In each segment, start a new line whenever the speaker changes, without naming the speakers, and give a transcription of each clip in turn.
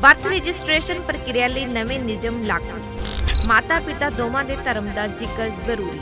Birth registration ਪ੍ਰਕਿਰਿਆ ਲਈ ਨਵੇਂ ਨਿਯਮ ਲਾਗੂ। ਮਾਤਾ-ਪਿਤਾ ਦੋਵਾਂ ਦੇ ਧਰਮ ਦਾ ਜ਼ਿਕਰ ਜ਼ਰੂਰੀ।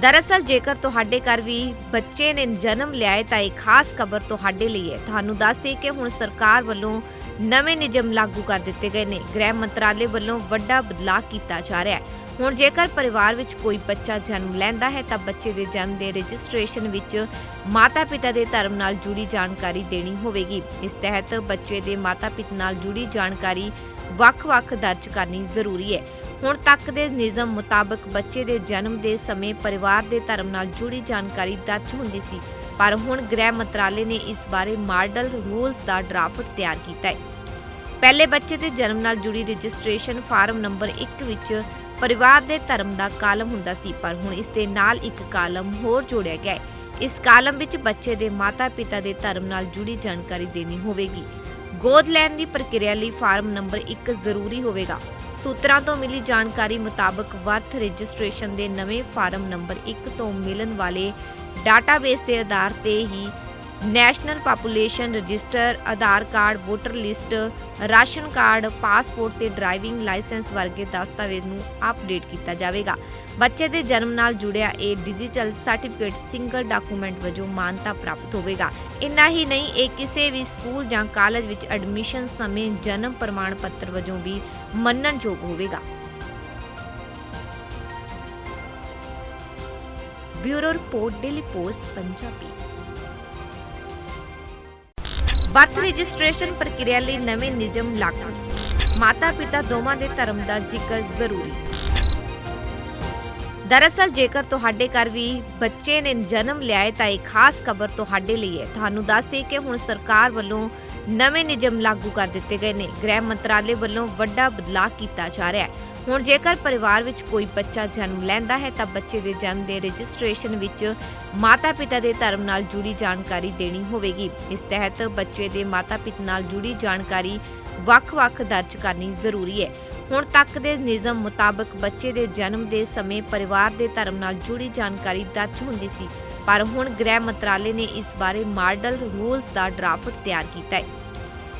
ਦਰਅਸਲ, ਜੇਕਰ ਤੁਹਾਡੇ ਘਰ ਵੀ ਬੱਚੇ ਨੇ ਜਨਮ ਲਿਆ ਹੈ, ਤਾਂ ਇਹ ਖਾਸ ਖਬਰ ਤੁਹਾਡੇ ਲਈ ਹੈ। ਤੁਹਾਨੂੰ ਦੱਸ ਦੇਈਏ ਕਿ ਹੁਣ ਸਰਕਾਰ ਵੱਲੋਂ ਨਵੇਂ ਨਿਯਮ ਲਾਗੂ ਕਰ ਦਿੱਤੇ ਗਏ ਨੇ। ਗ੍ਰਹਿ ਮੰਤਰਾਲੇ ਵੱਲੋਂ ਵੱਡਾ ਬਦਲਾਅ ਕੀਤਾ ਜਾ ਰਿਹਾ ਹੈ। ਹੁਣ ਜੇਕਰ ਪਰਿਵਾਰ ਵਿੱਚ ਕੋਈ ਬੱਚਾ ਜਨਮ ਲੈਂਦਾ ਹੈ, ਤਾਂ ਬੱਚੇ ਦੇ ਜਨਮ ਦੇ ਰਜਿਸਟ੍ਰੇਸ਼ਨ ਵਿੱਚ ਮਾਤਾ-ਪਿਤਾ ਦੇ ਧਰਮ ਨਾਲ ਜੁੜੀ ਜਾਣਕਾਰੀ ਦੇਣੀ ਹੋਵੇਗੀ। ਇਸ ਤਹਿਤ ਬੱਚੇ ਦੇ ਮਾਤਾ-ਪਿਤਾ ਨਾਲ ਜੁੜੀ ਜਾਣਕਾਰੀ ਵੱਖ-ਵੱਖ ਦਰਜ ਕਰਨੀ ਜ਼ਰੂਰੀ ਹੈ। ਹੁਣ ਤੱਕ ਦੇ ਨਿਯਮ ਮੁਤਾਬਕ ਬੱਚੇ ਦੇ ਜਨਮ ਦੇ ਸਮੇਂ ਪਰਿਵਾਰ ਦੇ ਧਰਮ ਨਾਲ ਜੁੜੀ ਜਾਣਕਾਰੀ ਦਰਜ ਹੁੰਦੀ ਸੀ, ਪਰ ਹੁਣ ਗ੍ਰਹਿ ਮੰਤਰਾਲੇ ਨੇ ਇਸ ਬਾਰੇ ਮਾਡਲ ਰੂਲਸ ਦਾ ਡਰਾਫਟ ਤਿਆਰ ਕੀਤਾ ਹੈ। ਪਹਿਲੇ ਬੱਚੇ ਦੇ ਜਨਮ ਨਾਲ ਜੁੜੀ ਰਜਿਸਟ੍ਰੇਸ਼ਨ ਫਾਰਮ ਨੰਬਰ 1 ਵਿੱਚ ਪਰਿਵਾਰ ਦੇ ਧਰਮ ਦਾ ਕਾਲਮ ਹੁੰਦਾ ਸੀ, ਪਰ ਹੁਣ ਇਸ ਦੇ ਨਾਲ ਇੱਕ ਕਾਲਮ ਹੋਰ ਜੋੜਿਆ ਗਿਆ ਹੈ। ਇਸ ਕਾਲਮ ਵਿੱਚ ਬੱਚੇ ਦੇ ਮਾਤਾ-ਪਿਤਾ ਦੇ ਧਰਮ ਨਾਲ ਜੁੜੀ ਜਾਣਕਾਰੀ ਦੇਣੀ ਹੋਵੇਗੀ। ਗੋਦ ਲੈਣ ਦੀ ਪ੍ਰਕਿਰਿਆ ਲਈ ਫਾਰਮ ਨੰਬਰ 1 ਜ਼ਰੂਰੀ ਹੋਵੇਗਾ। ਸੂਤਰਾਂ ਤੋਂ ਮਿਲੀ ਜਾਣਕਾਰੀ ਮੁਤਾਬਕ ਬਰਥ ਰਜਿਸਟ੍ਰੇਸ਼ਨ ਦੇ ਨਵੇਂ ਫਾਰਮ ਨੰਬਰ 1 ਤੋਂ ਮਿਲਣ ਵਾਲੇ ਡਾਟਾਬੇਸ ਦੇ ਆਧਾਰ ਤੇ ਹੀ national population register, Aadhaar card, voter list, ration card, passport ਤੇ ਡਰਾਈਵਿੰਗ ਲਾਇਸੈਂਸ ਵਰਗੇ ਦਸਤਾਵੇਜ਼ ਨੂੰ ਅਪਡੇਟ ਕੀਤਾ ਜਾਵੇਗਾ। ਬੱਚੇ ਦੇ ਜਨਮ ਨਾਲ ਜੁੜਿਆ ਇਹ ਡਿਜੀਟਲ ਸਰਟੀਫਿਕੇਟ ਸਿੰਗਲ ਡਾਕੂਮੈਂਟ ਵਜੋਂ ਮਾਨਤਾ ਪ੍ਰਾਪਤ ਹੋਵੇਗਾ। ਇੰਨਾ ਹੀ ਨਹੀਂ, ਇਹ ਕਿਸੇ ਵੀ ਸਕੂਲ ਜਾਂ ਕਾਲਜ ਵਿੱਚ ਐਡਮਿਸ਼ਨ ਸਮੇਂ ਜਨਮ ਪ੍ਰਮਾਣ ਪੱਤਰ ਵਜੋਂ ਵੀ ਮੰਨਣਯੋਗ ਹੋਵੇਗਾ। Bureau report, Daily Post, Punjabi. Birth registration ਪ੍ਰਕਿਰਿਆ ਲਈ ਨਵੇਂ ਨਿਯਮ ਲਾਗੂ। ਮਾਤਾ-ਪਿਤਾ ਦੋਵਾਂ ਦੇ ਧਰਮ ਦਾ ਜ਼ਿਕਰ ਜ਼ਰੂਰੀ। ਦਰਅਸਲ, ਜੇਕਰ ਤੁਹਾਡੇ ਘਰ ਵੀ ਬੱਚੇ ਨੇ ਜਨਮ ਲਿਆ ਹੈ, ਤਾਂ ਇਹ ਖਾਸ ਖਬਰ ਤੁਹਾਡੇ ਲਈ ਹੈ। ਤੁਹਾਨੂੰ ਦੱਸ ਦੇਈਏ ਕਿ ਹੁਣ ਸਰਕਾਰ ਵੱਲੋਂ ਨਵੇਂ ਨਿਯਮ ਲਾਗੂ ਕਰ ਦਿੱਤੇ ਗਏ ਨੇ। ਗ੍ਰਹਿ ਮੰਤਰਾਲੇ ਵੱਲੋਂ ਵੱਡਾ ਬਦਲਾਅ ਕੀਤਾ ਜਾ ਰਿਹਾ ਹੈ। ਹੁਣ ਜੇਕਰ ਪਰਿਵਾਰ ਵਿੱਚ ਕੋਈ ਬੱਚਾ ਜਨਮ ਲੈਂਦਾ ਹੈ, ਤਾਂ ਬੱਚੇ ਦੇ ਜਨਮ ਦੇ ਰਜਿਸਟ੍ਰੇਸ਼ਨ ਵਿੱਚ ਮਾਤਾ-ਪਿਤਾ ਦੇ ਧਰਮ ਨਾਲ ਜੁੜੀ ਜਾਣਕਾਰੀ ਦੇਣੀ ਹੋਵੇਗੀ। ਇਸ ਤਹਿਤ ਬੱਚੇ ਦੇ ਮਾਤਾ-ਪਿਤਾ ਨਾਲ ਜੁੜੀ ਜਾਣਕਾਰੀ ਵੱਖ-ਵੱਖ ਦਰਜ ਕਰਨੀ ਜ਼ਰੂਰੀ ਹੈ। ਹੁਣ ਤੱਕ ਦੇ ਨਿਯਮ ਮੁਤਾਬਕ ਬੱਚੇ ਦੇ ਜਨਮ ਦੇ ਸਮੇਂ ਪਰਿਵਾਰ ਦੇ ਧਰਮ ਨਾਲ ਜੁੜੀ ਜਾਣਕਾਰੀ ਦਰਜ ਹੁੰਦੀ ਸੀ, ਪਰ ਹੁਣ ਗ੍ਰਹਿ ਮੰਤਰਾਲੇ ਨੇ ਇਸ ਬਾਰੇ ਮਾਡਲ ਰੂਲਸ ਦਾ ਡਰਾਫਟ ਤਿਆਰ ਕੀਤਾ ਹੈ।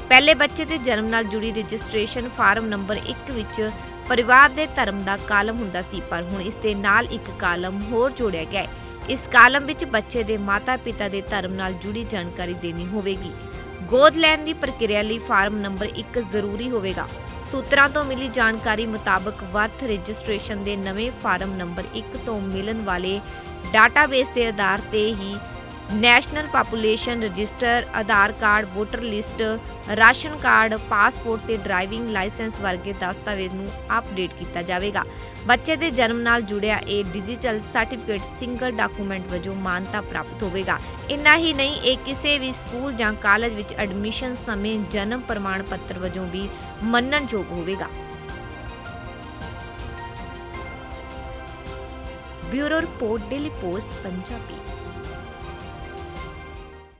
ਪਹਿਲੇ ਬੱਚੇ ਦੇ ਜਨਮ ਨਾਲ ਜੁੜੀ ਰਜਿਸਟ੍ਰੇਸ਼ਨ ਫਾਰਮ ਨੰਬਰ 1 ਵਿੱਚ ਪਰਿਵਾਰ ਦੇ ਧਰਮ ਦਾ ਕਾਲਮ ਹੁੰਦਾ ਸੀ, ਪਰ ਹੁਣ ਇਸ ਦੇ ਨਾਲ ਇੱਕ ਕਾਲਮ ਹੋਰ ਜੋੜਿਆ ਗਿਆ ਹੈ। ਇਸ ਕਾਲਮ ਵਿੱਚ ਬੱਚੇ ਦੇ ਮਾਤਾ-ਪਿਤਾ ਦੇ ਧਰਮ ਨਾਲ ਜੁੜੀ ਜਾਣਕਾਰੀ ਦੇਣੀ ਹੋਵੇਗੀ। ਗੋਦ ਲੈਣ ਦੀ ਪ੍ਰਕਿਰਿਆ ਲਈ ਫਾਰਮ ਨੰਬਰ 1 ਜ਼ਰੂਰੀ ਹੋਵੇਗਾ। ਸੂਤਰਾਂ ਤੋਂ ਮਿਲੀ ਜਾਣਕਾਰੀ ਮੁਤਾਬਕ ਵਰਥ ਰਜਿਸਟ੍ਰੇਸ਼ਨ ਦੇ ਨਵੇਂ ਫਾਰਮ ਨੰਬਰ 1 ਤੋਂ ਮਿਲਣ ਵਾਲੇ ਡਾਟਾਬੇਸ ਦੇ ਆਧਾਰ ਤੇ ਹੀ national population register, Aadhaar card, voter list, ration card, passport ਤੇ ਡਰਾਈਵਿੰਗ ਲਾਇਸੈਂਸ ਵਰਗੇ ਦਸਤਾਵੇਜ਼ ਨੂੰ ਅਪਡੇਟ ਕੀਤਾ ਜਾਵੇਗਾ। ਬੱਚੇ ਦੇ ਜਨਮ ਨਾਲ ਜੁੜਿਆ ਇਹ ਡਿਜੀਟਲ ਸਰਟੀਫਿਕੇਟ ਸਿੰਗਲ ਡਾਕੂਮੈਂਟ ਵਜੋਂ ਮਾਨਤਾ ਪ੍ਰਾਪਤ ਹੋਵੇਗਾ। ਇੰਨਾ ਹੀ ਨਹੀਂ, ਇਹ ਕਿਸੇ ਵੀ ਸਕੂਲ ਜਾਂ ਕਾਲਜ ਵਿੱਚ ਐਡਮਿਸ਼ਨ ਸਮੇਂ ਜਨਮ ਪ੍ਰਮਾਣ ਪੱਤਰ ਵਜੋਂ ਵੀ ਮੰਨਣਯੋਗ ਹੋਵੇਗਾ। Bureau report, Daily Post, Punjabi.